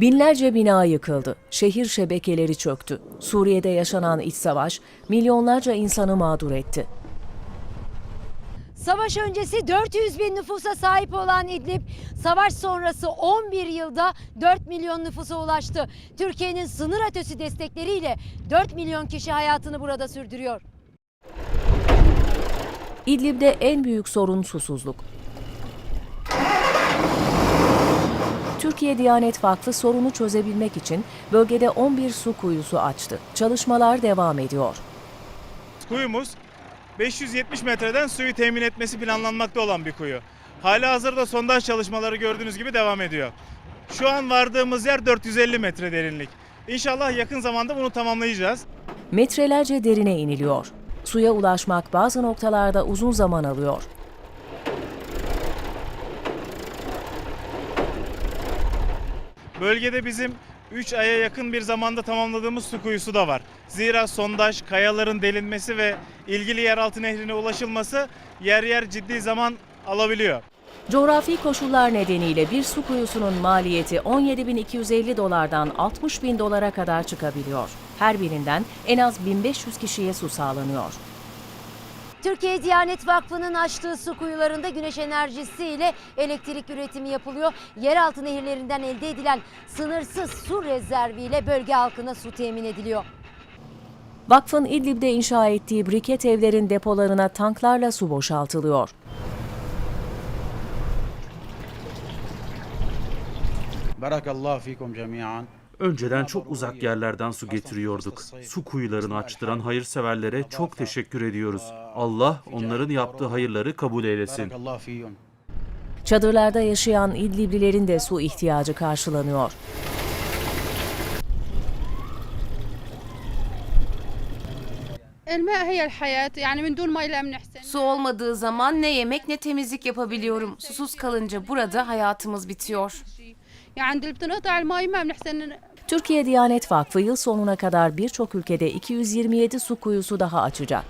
Binlerce bina yıkıldı, şehir şebekeleri çöktü. Suriye'de yaşanan iç savaş milyonlarca insanı mağdur etti. Savaş öncesi 400 bin nüfusa sahip olan İdlib, savaş sonrası 11 yılda 4 milyon nüfusa ulaştı. Türkiye'nin sınır ötesi destekleriyle 4 milyon kişi hayatını burada sürdürüyor. İdlib'de en büyük sorun susuzluk. Türkiye Diyanet Vakfı sorunu çözebilmek için bölgede 11 su kuyusu açtı. Çalışmalar devam ediyor. Kuyumuz 570 metreden suyu temin etmesi planlanmakta olan bir kuyu. Hala hazırda sondaj çalışmaları gördüğünüz gibi devam ediyor. Şu an vardığımız yer 450 metre derinlik. İnşallah yakın zamanda bunu tamamlayacağız. Metrelerce derine iniliyor. Suya ulaşmak bazı noktalarda uzun zaman alıyor. Bölgede bizim 3 aya yakın bir zamanda tamamladığımız su kuyusu da var. Zira sondaj, kayaların delinmesi ve ilgili yeraltı nehrine ulaşılması yer yer ciddi zaman alabiliyor. Coğrafi koşullar nedeniyle bir su kuyusunun maliyeti 17.250 dolardan 60.000 dolara kadar çıkabiliyor. Her birinden en az 1500 kişiye su sağlanıyor. Türkiye Diyanet Vakfı'nın açtığı su kuyularında güneş enerjisi ile elektrik üretimi yapılıyor. Yeraltı nehirlerinden elde edilen sınırsız su rezerviyle bölge halkına su temin ediliyor. Vakfın İdlib'de inşa ettiği briket evlerin depolarına tanklarla su boşaltılıyor. Barakallahu fikum cemiyan. Önceden çok uzak yerlerden su getiriyorduk. Su kuyularını açtıran hayırseverlere çok teşekkür ediyoruz. Allah onların yaptığı hayırları kabul eylesin. Çadırlarda yaşayan İdliblilerin de su ihtiyacı karşılanıyor. Su olmadığı zaman ne yemek ne temizlik yapabiliyorum. Susuz kalınca burada hayatımız bitiyor. Türkiye Diyanet Vakfı yıl sonuna kadar birçok ülkede 227 su kuyusu daha açacak.